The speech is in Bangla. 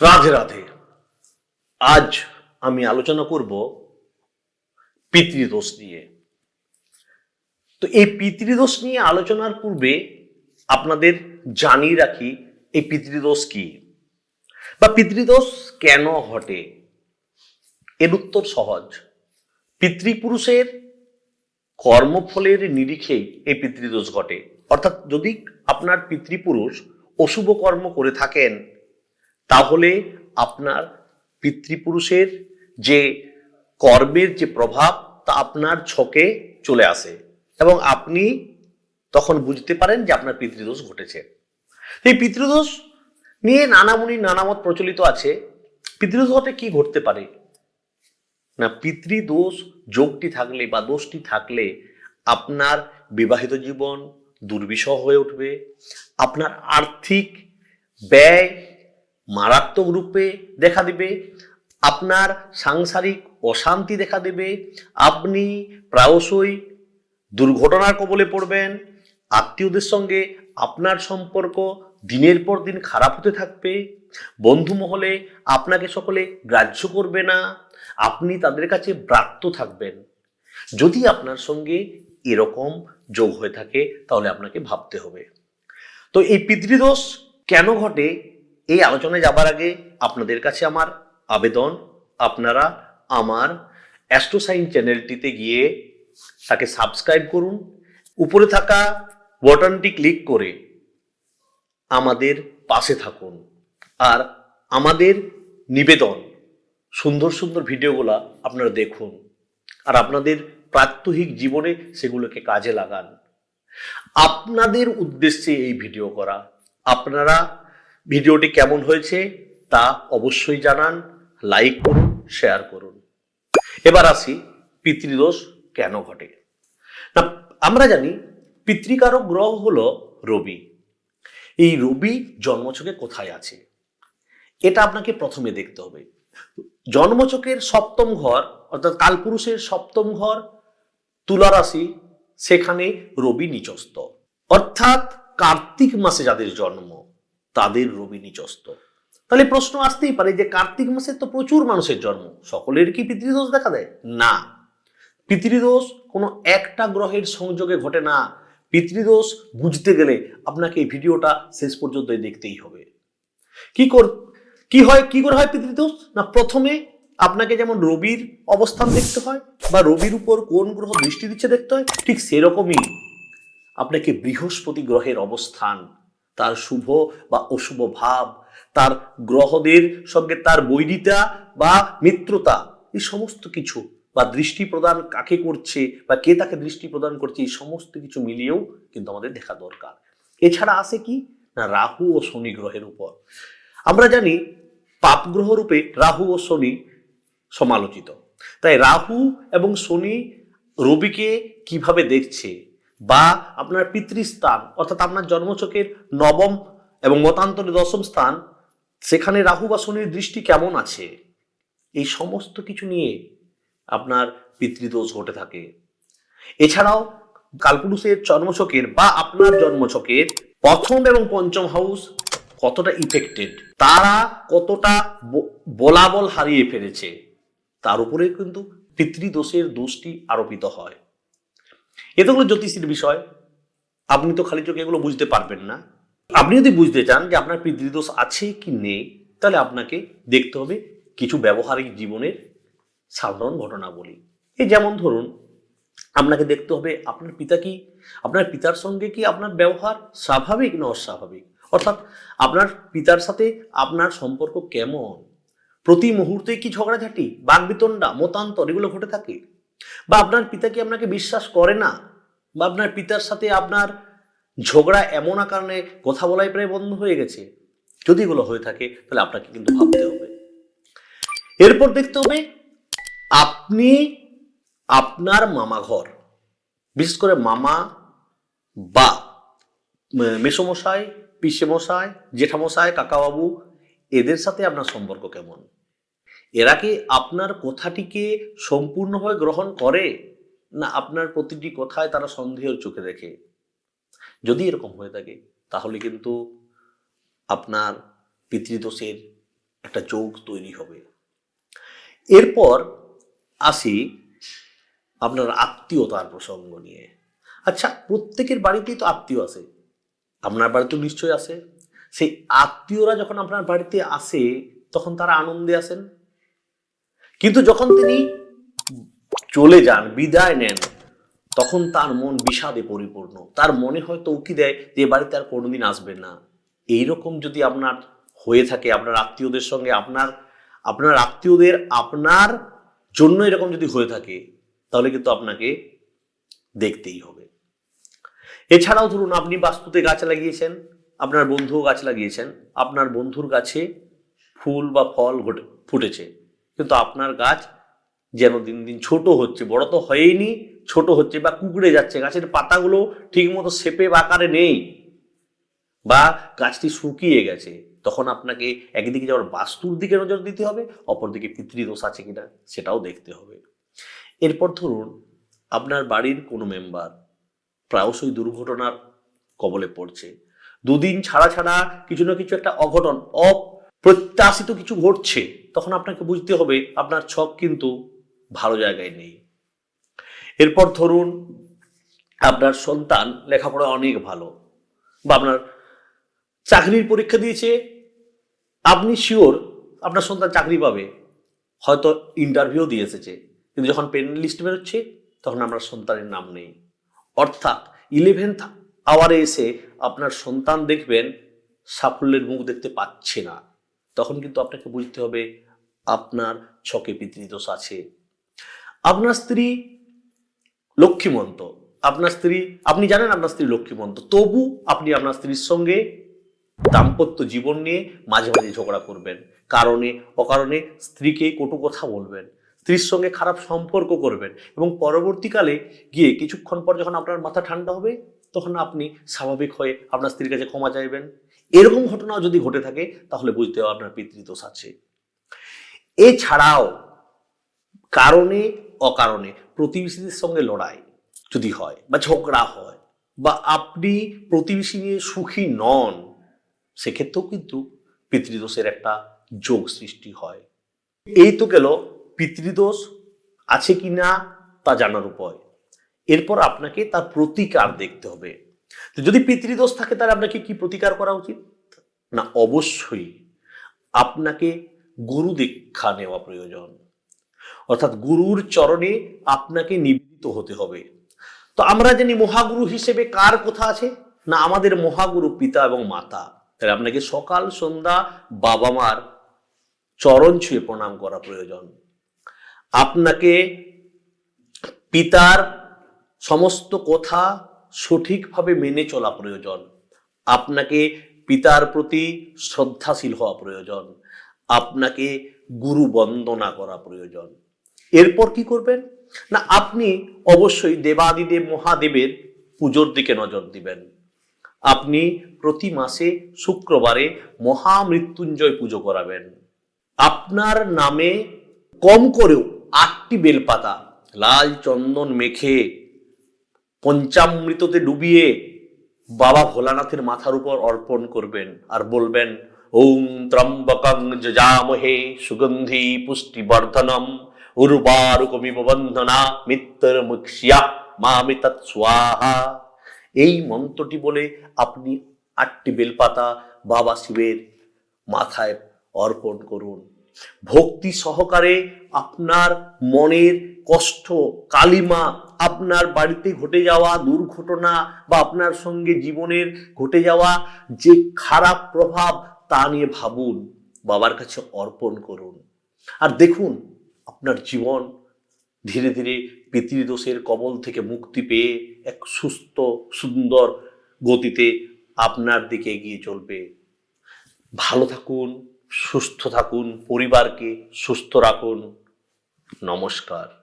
রাধে রাধে। আজ আমি আলোচনা করব পিতৃদোষ নিয়ে। তো এই পিতৃদোষ নিয়ে আলোচনার পূর্বে আপনাদের জানিয়ে রাখি, এই পিতৃদোষ কি বা পিতৃদোষ কেন ঘটে? এর উত্তর সহজ। পিতৃপুরুষের কর্মফলের নিরিখেই এই পিতৃদোষ ঘটে। অর্থাৎ যদি আপনার পিতৃপুরুষ অশুভ কর্ম করে থাকেন তাহলে আপনার পিতৃপুরুষের যে কর্মের যে প্রভাব, তা আপনার ছকে চলে আসে এবং আপনি তখন বুঝতে পারেন যে আপনার পিতৃদোষ ঘটেছে। এই পিতৃদোষ নিয়ে নানামুনি নানামত প্রচলিত আছে। পিতৃদোষ ঘটে কি ঘটতে পারে? না, পিতৃদোষ যোগটি থাকলে বা দোষটি থাকলে আপনার বিবাহিত জীবন দুর্বিষহ হয়ে উঠবে। আপনার আর্থিক ব্যয় মারাত্মক রূপে দেখা দিবে, আপনার সাংসারিক অশান্তি দেখা দেবে, আপনি প্রায়শই দুর্ঘটনার কবলে পড়বেন, আত্মীয়দের সঙ্গে আপনার সম্পর্ক দিনের পর দিন খারাপ হতে থাকবে, বন্ধু মহলে আপনাকে সকলে গ্রাহ্য করবে না, আপনি তাদের কাছে ব্রাত্য থাকবেন। যদি আপনার সঙ্গে এরকম যোগ হয়ে থাকে, তাহলে আপনাকে ভাবতে হবে। তো এই পিতৃদোষ কেন ঘটে? এই আলোচনায় যাবার আগে আপনাদের কাছে আমার আবেদন। আপনারা আমার অ্যাস্ট্রোসাইন চ্যানেলটিতে গিয়ে তাকে সাবস্ক্রাইব করুন। উপরে থাকা বটনটি ক্লিক করে আমাদের পাশে থাকুন। আর আমাদের নিবেদন, সুন্দর সুন্দর ভিডিওগুলা আপনারা দেখুন। আর আপনাদের প্রাত্যহিক জীবনে সেগুলোকে কাজে লাগান। আপনাদের উদ্দেশ্যে এই ভিডিও করা। আপনারা ভিডিওটি কেমন হয়েছে তা অবশ্যই জানান, লাইক করুন, শেয়ার করুন। এবার আসি পিতৃদোষ কেন ঘটে? না, আমরা জানি পিতৃকারক গ্রহ হলো রবি। এই রবি জন্মছকে কোথায় আছে? এটা আপনাকে প্রথমে দেখতে হবে। জন্মচকের সপ্তম ঘর, অর্থাৎ কালপুরুষের সপ্তম ঘর, তুলা রাশি, সেখানে রবি নিচস্ত অর্থাৎ কার্তিক মাসে যাদের জন্ম তাদের রবি নিচস্ত তাহলে প্রশ্ন আসতেই পারে যে কার্তিক মাসে তো প্রচুর মানুষের জন্ম, সকলের কি পিতৃদোষ দেখা দেয়? না। পিতৃদোষ কোনো একটা গ্রহের সংযোগে ঘটে না। পিতৃদোষ বুঝতে গেলে আপনাকে এই ভিডিওটা শেষ পর্যন্ত দেখতেই হবে। কি কর, কি হয়, কি করে হয় পিতৃদোষ? না, প্রথমে আপনাকে যেমন রবির অবস্থান দেখতে হয় বা রবির উপর কোন গ্রহ দৃষ্টি দিচ্ছে দেখতে হয়, ঠিক সেরকমই আপনাকে বৃহস্পতি গ্রহের অবস্থান তার শুভ বা অশুভ ভাব, তার গ্রহদের সঙ্গে তার বৈরিতা বা মিত্রতা এই সমস্ত কিছু বা দৃষ্টি প্রদান কাকে করছে বা কে তাকে দৃষ্টি প্রদান করছে, এই সমস্ত কিছু মিলিয়েও কিন্তু আমাদের দেখা দরকার। এছাড়া আছে কি? না, রাহু ও শনি গ্রহের উপর। আমরা জানি পাপ গ্রহ রূপে রাহু ও শনি সমালোচিত। তাই রাহু এবং শনি রবিকে কীভাবে দেখছে? বা আপনার পিতৃস্থান, অর্থাৎ আপনার জন্মচকের নবম এবং মতান্তরে দশম স্থান, সেখানে রাহু বা শনির দৃষ্টি কেমন আছে? এই সমস্ত কিছু নিয়ে আপনার পিতৃদোষ ঘটে থাকে। এছাড়াও কালপুরুষের জন্মছকের বা আপনার জন্মছকের প্রথম এবং পঞ্চম হাউস কতটা ইফেক্টেড? তারা কতটা বলাবল হারিয়ে ফেলেছে? তার উপরে কিন্তু পিতৃদোষের দোষটি আরোপিত হয়। এ তো হলো জ্যোতিষীর বিষয়, আপনি তো খালি চোখে এগুলো বুঝতে পারবেন না। আপনি যদি বুঝতে চান যে আপনার পিতৃদোষ আছে কি নেই, তাহলে আপনাকে দেখতে হবে কিছু ব্যবহারিক জীবনের সাধারণ ঘটনাবলী এই যেমন ধরুন, আপনাকে দেখতে হবে আপনার পিতা কি, আপনার পিতার সঙ্গে কি আপনার ব্যবহার স্বাভাবিক না অস্বাভাবিক? অর্থাৎ আপনার পিতার সাথে আপনার সম্পর্ক কেমন? প্রতি মুহূর্তে কি ঝগড়াঝাটি বাগবিতণ্ডা মতান্তর, এগুলো ঘটে থাকে? বা আপনার পিতা কি আপনাকে বিশ্বাস করে না? বা আপনার পিতার সাথে আপনার ঝগড়া এমন কারণে কথা বলাই প্রায় বন্ধ হয়ে গেছে? যদি এগুলো হয়ে থাকে, তাহলে আপনাকে কিন্তু ভাবতে হবে। এরপর দেখতে হবে, আপনি আপনার মামা ঘর, বিশেষ করে মামা বা মেসোমশাই, পিসেমশাই, জেঠামশাই, কাকাবাবু, এদের সাথে আপনার সম্পর্ক কেমন? এরা কি আপনার কথাটিকে সম্পূর্ণভাবে গ্রহণ করে? না আপনার প্রতিটি কথায় তারা সন্দেহের চোখে দেখে? যদি এরকম হয়ে থাকে, তাহলে কিন্তু আপনার পিতৃদোষের একটা যোগ তৈরি হবে। এরপর আসি আপনার আত্মীয়তার প্রসঙ্গ নিয়ে। আচ্ছা প্রত্যেকের বাড়িতেই তো আত্মীয় আছে। আপনার বাড়িতেও নিশ্চয়ই আসে সেই আত্মীয়রা যখন আপনার বাড়িতে আসে, তখন তারা আনন্দে আসেন? কিন্তু যখন তিনি চলে যান, বিদায় নেন, তখন তার মন বিষাদে পরিপূর্ণ। তার মনে হয়তো উকি দেয় যে বাড়িতে আর কোনোদিন আসবে না। এইরকম যদি আপনার হয়ে থাকে, আপনার আত্মীয়দের সঙ্গে, আপনার আপনার আত্মীয়দের, আপনার জন্য এরকম যদি হয়ে থাকে, তাহলে কিন্তু আপনাকে দেখতেই হবে। এছাড়াও ধরুন, আপনি বাস্তুতে গাছ লাগিয়েছেন, আপনার বন্ধুও গাছ লাগিয়েছেন, আপনার বন্ধুর গাছে ফুল বা ফল ঘটে, ফুটেছে। কিন্তু আপনার গাছ যেন দিন দিন ছোট হচ্ছে। বড় তো হয়নি ছোট হচ্ছে বা কুকড়ে যাচ্ছে। গাছের পাতাগুলো ঠিকমতো বা আকারে নেই বা গাছটি শুকিয়ে গেছে। তখন আপনাকে একদিকে যেমন বাস্তুর দিকে নজর দিতে হবে, অপরদিকে পিতৃদোষ আছে কিনা সেটাও দেখতে হবে। এরপর ধরুন, আপনার বাড়ির কোনো মেম্বার প্রায়শই দুর্ঘটনার কবলে পড়ছে। দুদিন ছাড়া ছাড়া কিছু না কিছু একটা অঘটন অপ্রত্যাশিত কিছু ঘটছে, তখন আপনাকে বুঝতে হবে আপনার ছক কিন্তু ভালো জায়গায় নেই। এরপর ধরুন, আপনার সন্তান লেখাপড়া অনেক ভালো বা আপনার চাকরির পরীক্ষা দিয়েছে, আপনি শিওর আপনার সন্তান চাকরি পাবে, হয়তো ইন্টারভিউ দিয়ে এসেছে, কিন্তু যখন পেন লিস্ট বেরোচ্ছে, তখন আপনার সন্তানের নাম নেই। অর্থাৎ ইলেভেন্থ আওয়ারে এসে আপনার সন্তান দেখবেন, সাফল্যের মুখ দেখতে পাচ্ছে না। তখন কিন্তু আপনাকে বুঝতে হবে আপনার ছকে পিতৃদোষ আছে। আপনার স্ত্রী লক্ষ্মীমন্ত, আপনার স্ত্রী, আপনি জানেন আপনার স্ত্রী লক্ষ্মীমন্ত, তবু আপনি আপনার স্ত্রীর সঙ্গে দাম্পত্য জীবন নিয়ে মাঝে মাঝে ঝগড়া করবেন। কারণে, অকারণে স্ত্রীকে কটু কথা বলবেন, স্ত্রীর সঙ্গে খারাপ সম্পর্ক করবেন এবং পরবর্তীকালে গিয়ে কিছুক্ষণ পর যখন আপনার মাথা ঠান্ডা হবে তখন আপনি স্বাভাবিক হয়ে আপনার স্ত্রীর কাছে ক্ষমা চাইবেন। এরকম ঘটনাও যদি ঘটে থাকে, তাহলে বুঝতে হবে আপনার পিতৃদোষ আছে। এছাড়াও, কারণে, অকারণে প্রতিবেশীদের সঙ্গে লড়াই যদি হয়, বা ঝগড়া হয়, বা আপনি প্রতিবেশী নিয়ে সুখী নন, সেক্ষেত্রেও কিন্তু পিতৃদোষের একটা যোগ সৃষ্টি হয়। এই তো গেল, পিতৃদোষ আছে কি না তা জানার উপায়। এরপর আপনাকে তার প্রতিকার দেখতে হবে। তো যদি পিতৃদোষ থাকে, তাহলে আপনাকে কি প্রতিকার করা উচিত? না, অবশ্যই আপনাকে গুরু দীক্ষা নেওয়া প্রয়োজন। অর্থাৎ গুরুর চরণে আপনাকে নিবেদিত হতে হবে। তো আমরা জানি মহাগুরু হিসেবে কার কথা আছে? না, আমাদের মহাগুরু পিতা এবং মাতা। তাহলে আপনাকে সকাল, সন্ধ্যা, বাবা মার চরণ ছুঁয়ে প্রণাম করা প্রয়োজন। আপনাকে পিতার সমস্ত কথা সঠিকভাবে মেনে চলা প্রয়োজন। আপনাকে পিতার প্রতি শ্রদ্ধাশীল হওয়া প্রয়োজন। আপনাকে গুরু বন্দনা করা প্রয়োজন। এরপর কি করবেন? না, আপনি অবশ্যই দেবাদিদেব মহাদেবের পুজোর দিকে নজর দিবেন। আপনি প্রতি মাসে শুক্রবারে মহামৃত্যুঞ্জয় পুজো করাবেন। আপনার নামে কম করেও আটটি বেলপাতা, লাল চন্দন মেখে পঞ্চামৃততে ডুবিয়ে বাবা ভোলানাথের মাথার উপর অর্পণ করবেন আর বলবেন ওম ত্রম্বকং যজামহে সুগন্ধি পুষ্টিবর্ধনম, উর্বারুকমিব বন্ধনা মিত্র মুখিয়া মামি তৎ স্বাহা। এই মন্ত্রটি বলে আপনি আটটি বেলপাতা বাবা শিবের মাথায় অর্পণ করুন। ভক্তি সহকারে আপনার মনের কষ্ট, কালিমা আপনার বাড়িতে ঘটে যাওয়া দুর্ঘটনা বা আপনার সঙ্গে জীবনের ঘটে যাওয়া যে খারাপ প্রভাব তা নিয়ে ভাবুন, বাবার কাছে অর্পণ করুন। আর দেখুন, আপনার জীবন ধীরে ধীরে পিতৃদোষের কবল থেকে মুক্তি পেয়ে এক সুস্থ, সুন্দর গতিতে আপনার দিকে এগিয়ে চলবে। ভালো থাকুন সুস্থ থাকুন পরিবারকে সুস্থ রাখুন। নমস্কার।